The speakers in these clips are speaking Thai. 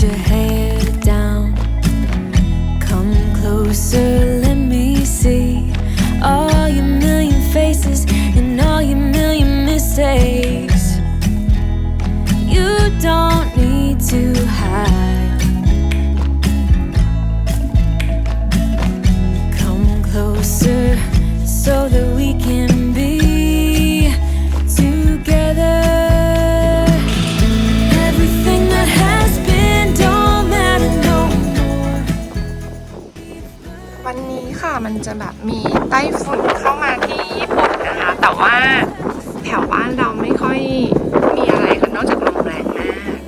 是黑。 มันจะแบบมีไต้ฝุ่นเข้ามาที่ญี่ปุ่นนะคะ แต่ว่าแถวบ้านเราไม่ค่อยมีอะไรค่ะนอกจากลมแรงมาก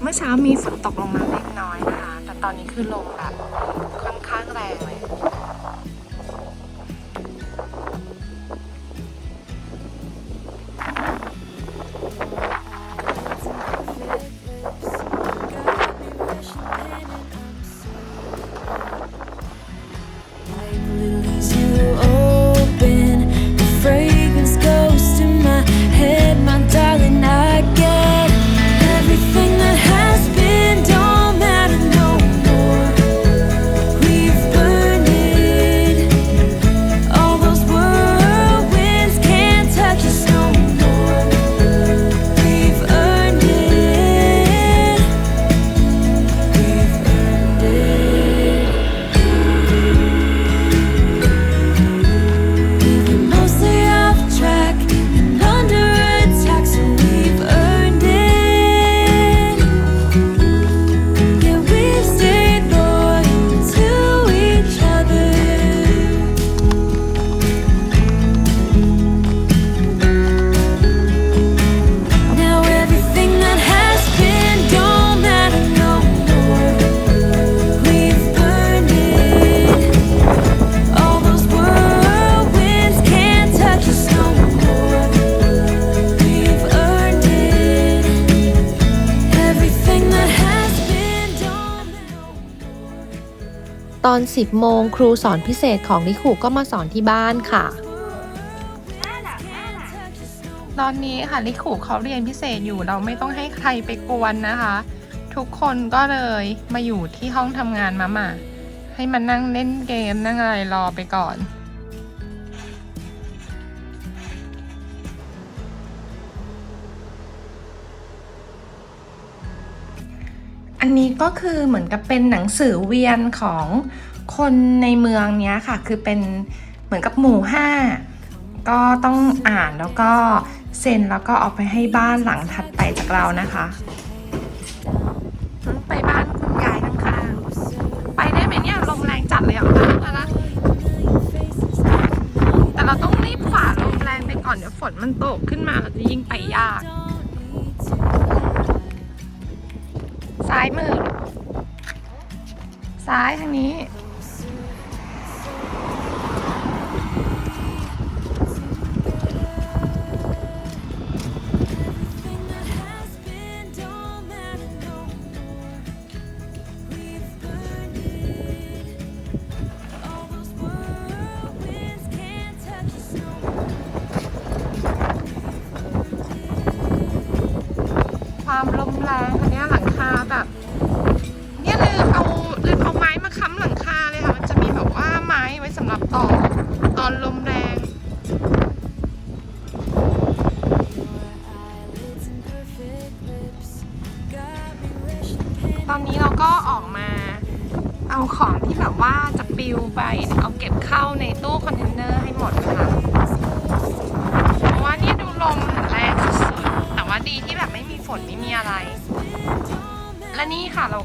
เมื่อเช้ามีฝนตกลงมาเล็กน้อยนะคะ แต่ตอนนี้คือลมแบบ ตอน 10 โมงครูสอนพิเศษของลิคุก็มาสอนที่บ้านค่ะ ตอนนี้ค่ะลิขู่เขาเรียนพิเศษอยู่เราไม่ต้องให้ใครไปกวนนะคะ ทุกคนก็เลยมาอยู่ที่ห้องทำงานมามาให้มานั่งเล่นเกมนั่งอะไรรอไปก่อน อันนี้ก็คือเหมือนกับเป็นหนังสือเวียนของคนในเมืองเนี้ยค่ะ คือเป็นเหมือนกับหมู่ห้าก็ต้องอ่านแล้วก็เซ็นแล้วก็เอาไปให้บ้านหลังถัดไปจากเรานะคะไปบ้านคุณยายข้างๆไปได้ไหมเนี่ยลมแรงจัดเลยอะนะแต่เราต้องรีบฝ่าลมแรงไปก่อนเดี๋ยวฝนมันตกขึ้นมาเราจะยิ่งไปยาก ซ้ายทางนี้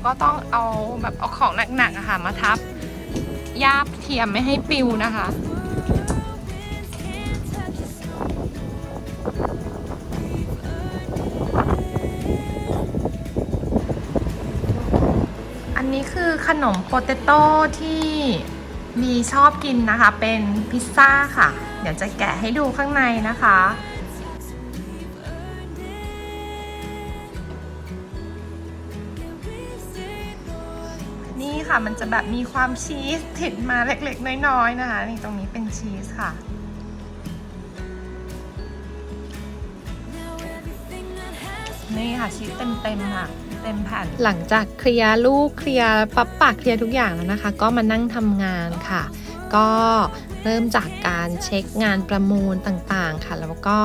ก็ต้องเอาแบบเอาของหนักๆอะค่ะมาทับยาบเทียมไม่ให้ปิวนะคะอันนี้คือขนมโปเตโต้ที่มีชอบกินนะคะ เป็นพิซซ่าค่ะ เดี๋ยวจะแกะให้ดูข้างในนะคะ ค่ะ มันจะแบบมีความชีสติดมาเล็กๆ น้อยๆนะคะนี่ตรงนี้เป็นชีสค่ะนี่ค่ะชีสเต็มๆค่ะเต็มแผ่นหลังจากเคลียร์ลูกเคลียร์ปับปากเคลียร์ทุกอย่างแล้วนะคะ ก็มานั่งทำงานค่ะ ก็เริ่มจากการเช็คงานประมูลต่างๆค่ะ แล้วก็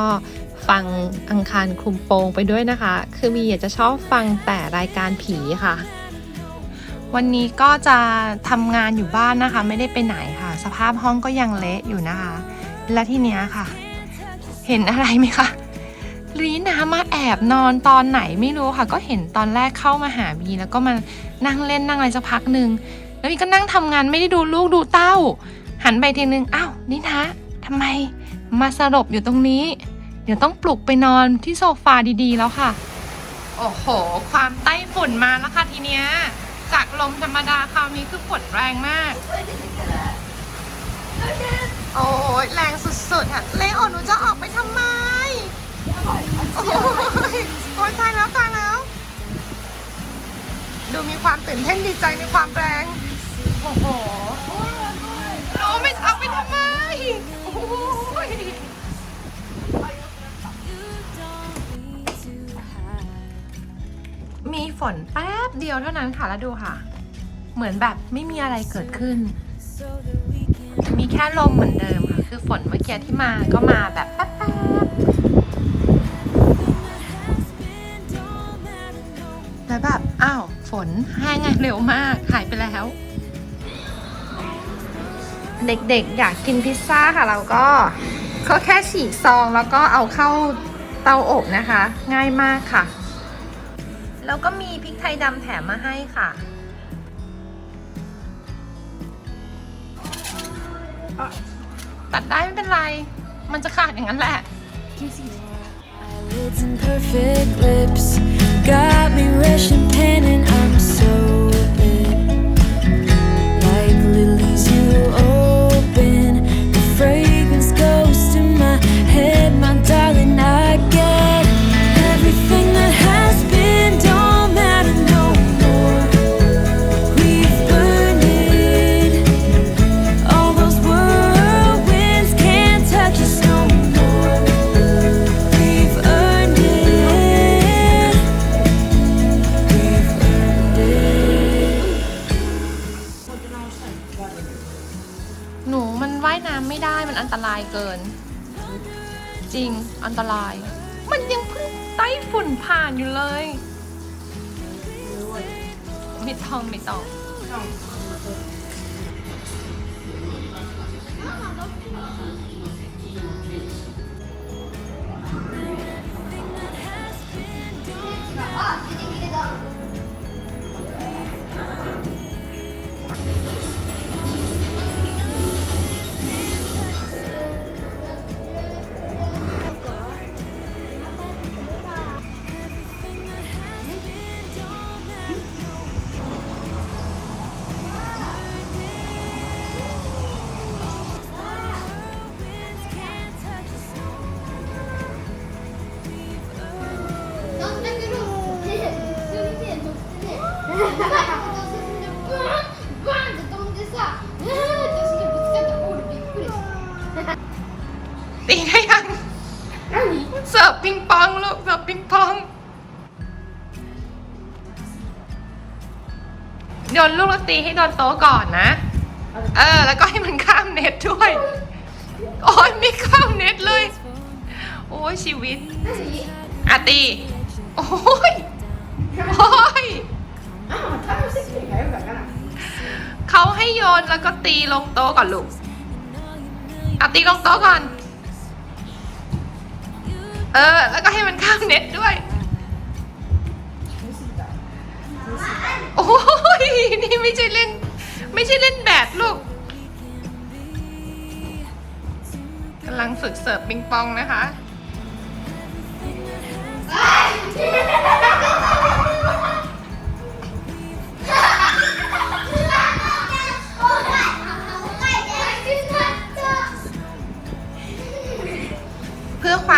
ฟังอังคารคลุมโปงไปด้วยนะคะ คือมีอยากจะชอบฟังแต่รายการผีค่ะ วันนี้ก็จะทำงานอยู่บ้านนะคะ ไม่ได้ไปไหนค่ะ สภาพห้องก็ยังเละอยู่นะคะ และที่เนี้ยค่ะ เห็นอะไรไหมคะลีนามาแอบนอนตอนไหนไม่รู้ค่ะ ก็เห็นตอนแรกเข้ามาหาบีแล้วก็มานั่งเล่นนั่งอะไรสักพักหนึ่งแล้วบีก็นั่งทำงานไม่ได้ดูลูกดูเต้า หันไปทีนึงอ้าวนี่นะทำไมมาสลบอยู่ตรงนี้ เดี๋ยวต้องปลุกไปนอนที่โซฟาดีๆแล้วค่ะ โอ้โห ความใต้ฝุ่นมาแล้วค่ะทีเนี้ย จากลมธรรมดาคราวนี้คือฝนแรงมาก โอ้ยแรงสุดๆค่ะเลโอหนูจะออกไปทำไม โอ้ยโอ้ยตายแล้วตายแล้ว ดูมีความตื่นเต้นดีใจในความแรง โอ้โห มีฝนแป๊บเดียวเท่านั้นค่ะแล้วดูค่ะ เหมือนแบบไม่มีอะไรเกิดขึ้น มีแค่ลมเหมือนเดิมค่ะ คือฝนเมื่อกี้ที่มาก็มาแบบแป๊บๆแล้วแบบ อ้าว ฝนแห้งเร็วมากหายไปแล้ว เด็กๆ อยากกินพิซซ่าค่ะ เราก็ก็แค่ฉีกซองแล้วก็เอาเข้าเตาอบนะคะ ง่ายมากค่ะ แล้วก็มีพริกไทยดำแถมมาให้ค่ะ ตัดได้ไม่เป็นไร มันจะขาดอย่างนั้นแหละ Eyelids and perfect lips got me rushing pen and I'm so ผ่านอยู่เลยไม่ต้องไม่ต้อง ตีได้ยังเสิร์ฟปิงปองลูกเสิร์ฟปิงปองโยนลูกแล้วตีให้โดนโต๊ะก่อนนะ เออ แล้วก็ให้มันข้ามเน็ตด้วย โอ้ยไม่ข้ามเน็ตเลย โอ้ยชีวิตอาตี โอ้ย โอ้ย เขาให้โยนแล้วก็ตีลงโต๊ะก่อนลูกเอาตีลงโต๊ะก่อน เออ แล้วก็ให้มันข้ามเน็ตด้วย โอ้ยนี่ไม่ใช่เล่น ไม่ใช่เล่นแบดลูกกำลังฝึกเสิร์ฟปิงปองนะคะ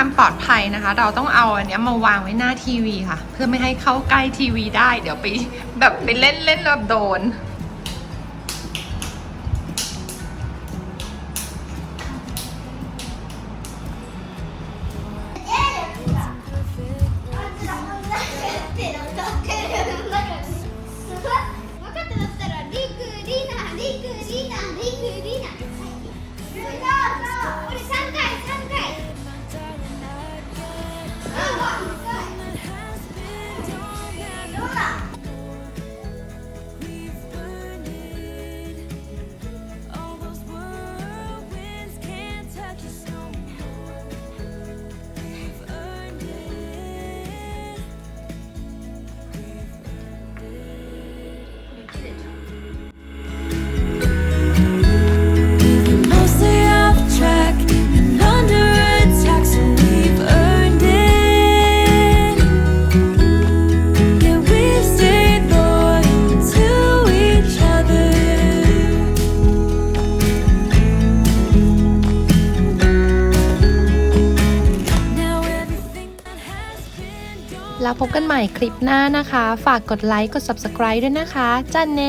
ความปลอดภัยนะคะ เราต้องเอาอันเนี้ยมาวางไว้หน้าทีวีค่ะ เพื่อไม่ให้เข้าใกล้ทีวีได้ เดี๋ยวไปแบบไปเล่นเล่นแล้วโดน ม่คลิปหน้านะคะ ฝากกดไลค์กด subscribe ด้วยนะคะจันเน